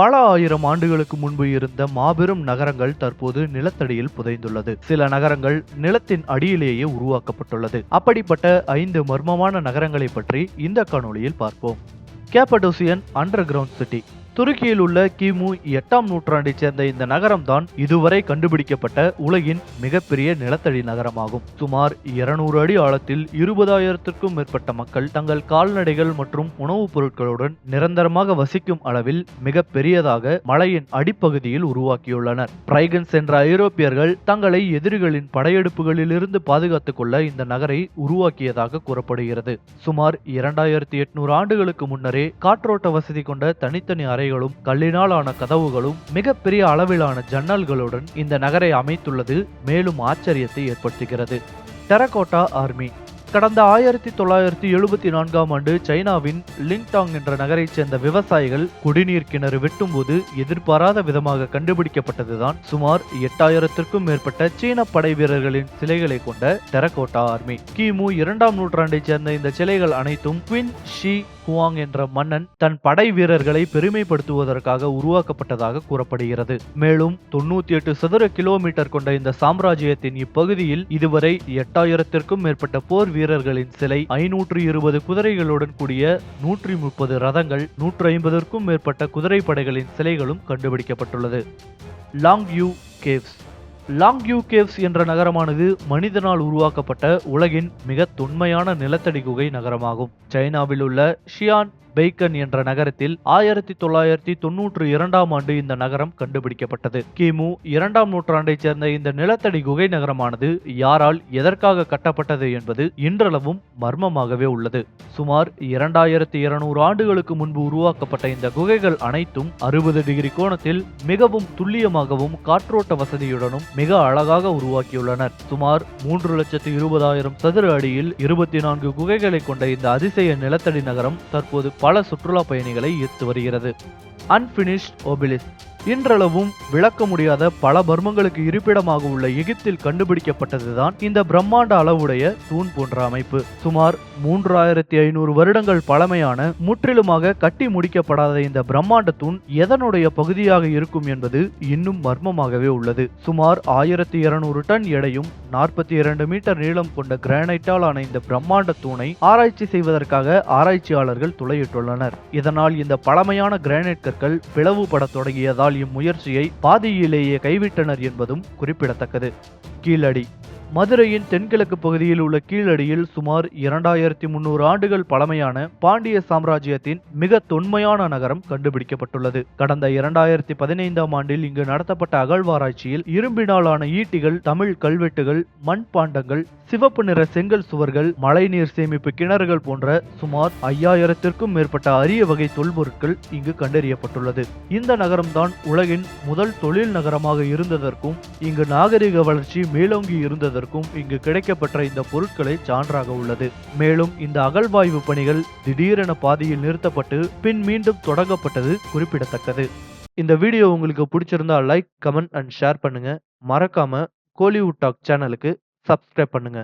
பல ஆயிரம் ஆண்டுகளுக்கு முன்பு இருந்த மாபெரும் நகரங்கள் தற்போது நிலத்தடியில் புதைந்துள்ளது. சில நகரங்கள் நிலத்தின் அடியிலேயே உருவாக்கப்பட்டுள்ளது. அப்படிப்பட்ட ஐந்து மர்மமான நகரங்களை பற்றி இந்த காணொளியில் பார்ப்போம். Cappadocian underground city. துருக்கியில் உள்ள கிமு எட்டாம் நூற்றாண்டைச் சேர்ந்த இந்த நகரம்தான் இதுவரை கண்டுபிடிக்கப்பட்ட உலகின் மிகப்பெரிய நிலத்தடி நகரமாகும். சுமார் இருநூறு அடி ஆழத்தில் இருபதாயிரத்திற்கும் மேற்பட்ட மக்கள் தங்கள் கால்நடைகள் மற்றும் உணவுப் பொருட்களுடன் நிரந்தரமாக வசிக்கும் அளவில் மிக பெரியதாக மலையின் அடிப்பகுதியில் உருவாக்கியுள்ளனர். பிரைகன்ஸ் என்ற ஐரோப்பியர்கள் தங்களை எதிரிகளின் படையெடுப்புகளிலிருந்து பாதுகாத்துக் கொள்ள இந்த நகரை உருவாக்கியதாக கூறப்படுகிறது. சுமார் இரண்டாயிரத்தி எட்நூறு ஆண்டுகளுக்கு முன்னரே காற்றோட்ட வசதி கொண்ட தனித்தனி அறை அறைகளும் கல்லினால் ஆன கதவுகளும் மிகப்பெரிய அளவிலான ஜன்னல்களுடன் இந்த நகரை அமைத்துள்ளது மேலும் ஆச்சரியத்தை ஏற்படுத்துகிறது. Terracotta army. கடந்த ஆயிரத்தி தொள்ளாயிரத்தி எழுபத்தி நான்காம் ஆண்டு சைனாவின் லிங்டாங் என்ற நகரைச் சேர்ந்த விவசாயிகள் குடிநீர் கிணறு வெட்டும்போது எதிர்பாராத விதமாக கண்டுபிடிக்கப்பட்டதுதான் சுமார் எட்டாயிரத்திற்கும் மேற்பட்ட சீன படை வீரர்களின் சிலைகளை கொண்ட டெரகோட்டா ஆர்மி. கிமு இரண்டாம் நூற்றாண்டைச் சேர்ந்த இந்த சிலைகள் அனைத்தும் குவின் ஷி குவாங் என்ற மன்னன் தன் படை வீரர்களை பெருமைப்படுத்துவதற்காக உருவாக்கப்பட்டதாக கூறப்படுகிறது. மேலும் தொண்ணூத்தி எட்டு சதுர கிலோமீட்டர் கொண்ட இந்த சாம்ராஜ்யத்தின் இப்பகுதியில் இதுவரை எட்டாயிரத்திற்கும் மேற்பட்ட போர் வீரர்களின் சிலை ஐநூற்று இருபது குதிரைகளுடன் கூடிய நூற்றி முப்பது ரதங்கள் நூற்று ஐம்பதற்கும் மேற்பட்ட குதிரைப்படைகளின் சிலைகளும் கண்டுபிடிக்கப்பட்டுள்ளது. Longyou caves Longyou caves என்ற நகரமானது மனிதனால் உருவாக்கப்பட்ட உலகின் மிக தொன்மையான நிலத்தடி குகை நகரமாகும். சைனாவில் உள்ள ஷியான் பெய்கன் என்ற நகரத்தில் ஆயிரத்தி தொள்ளாயிரத்தி தொன்னூற்று இரண்டாம் ஆண்டு இந்த நகரம் கண்டுபிடிக்கப்பட்டது. கிமு இரண்டாம் நூற்றாண்டைச் சேர்ந்த இந்த நிலத்தடி குகை நகரமானது யாரால் எதற்காக கட்டப்பட்டது என்பது இன்றளவும் மர்மமாகவே உள்ளது. சுமார் இரண்டாயிரத்தி இருநூறு ஆண்டுகளுக்கு முன்பு உருவாக்கப்பட்ட இந்த குகைகள் அனைத்தும் அறுபது டிகிரி கோணத்தில் மிகவும் துல்லியமாகவும் காற்றோட்ட வசதியுடனும் மிக அழகாக உருவாக்கியுள்ளனர். சுமார் மூன்று லட்சத்து இருபதாயிரம் சதுர அடியில் இருபத்தி நான்கு குகைகளை கொண்ட இந்த அதிசய நிலத்தடி நகரம் தற்போது பல சுற்றுலா பயணிகளை ஈர்த்து வருகிறது. அன்பினிஷ்ட் ஓபிலிஸ் இன்றளவும் விளக்க முடியாத பல பர்மங்களுக்கு இருப்பிடமாக உள்ள எகிப்தில் கண்டுபிடிக்கப்பட்டதுதான் இந்த பிரம்மாண்ட அளவுடைய தூண் போன்ற அமைப்பு. சுமார் மூன்றாயிரத்தி ஐநூறு வருடங்கள் பழமையான முற்றிலுமாக கட்டி முடிக்கப்படாத இந்த பிரம்மாண்ட தூண் எதனுடைய பகுதியாக இருக்கும் என்பது இன்னும் மர்மமாகவே உள்ளது. சுமார் ஆயிரத்தி இருநூறு டன் எடையும் நாற்பத்தி இரண்டு மீட்டர் நீளம் கொண்ட கிரானைட்டால் ஆன இந்த பிரம்மாண்ட தூணை ஆராய்ச்சி செய்வதற்காக ஆராய்ச்சியாளர்கள் துளையிட்டுள்ளனர். இதனால் இந்த பழமையான கிரானைட் கற்கள் பிளவுபட தொடங்கியதால் இம்முயற்சியை பாதியிலேயே கைவிட்டனர் என்பதும் குறிப்பிடத்தக்கது. கீழடி. மதுரையின் தென்கிழக்கு பகுதியில் உள்ள கீழடியில் சுமார் இரண்டாயிரத்தி முன்னூறு ஆண்டுகள் பழமையான பாண்டிய சாம்ராஜ்யத்தின் மிக தொன்மையான நகரம் கண்டுபிடிக்கப்பட்டுள்ளது. கடந்த இரண்டாயிரத்தி பதினைந்தாம் ஆண்டில் இங்கு நடத்தப்பட்ட அகழ்வாராய்ச்சியில் இரும்பினாலான ஈட்டிகள் தமிழ் கல்வெட்டுகள் மண்பாண்டங்கள் சிவப்பு நிற செங்கல் சுவர்கள் மழைநீர் சேமிப்பு கிணறுகள் போன்ற சுமார் ஐயாயிரத்திற்கும் மேற்பட்ட அரிய வகை தொல்பொருட்கள் இங்கு கண்டறியப்பட்டுள்ளது. இந்த நகரம்தான் உலகின் முதல் தொழில் நகரமாக இருந்ததற்கும் இங்கு நாகரிக வளர்ச்சி மேலோங்கி இருந்ததற்கும் என்பதற்கும் இங்கு கிடைக்கப்பெற்ற இந்த பொருட்களை சான்றாக உள்ளது. மேலும் இந்த அகழ்வாய்வு பணிகள் திடீரென பாதியில் நிறுத்தப்பட்டு பின் மீண்டும் தொடங்கப்பட்டது குறிப்பிடத்தக்கது. இந்த வீடியோ உங்களுக்கு பிடிச்சிருந்தா லைக் கமெண்ட் அண்ட் ஷேர் பண்ணுங்க. மறக்காம கோலிவுட் டாக் சேனலுக்கு சப்ஸ்கிரைப் பண்ணுங்க.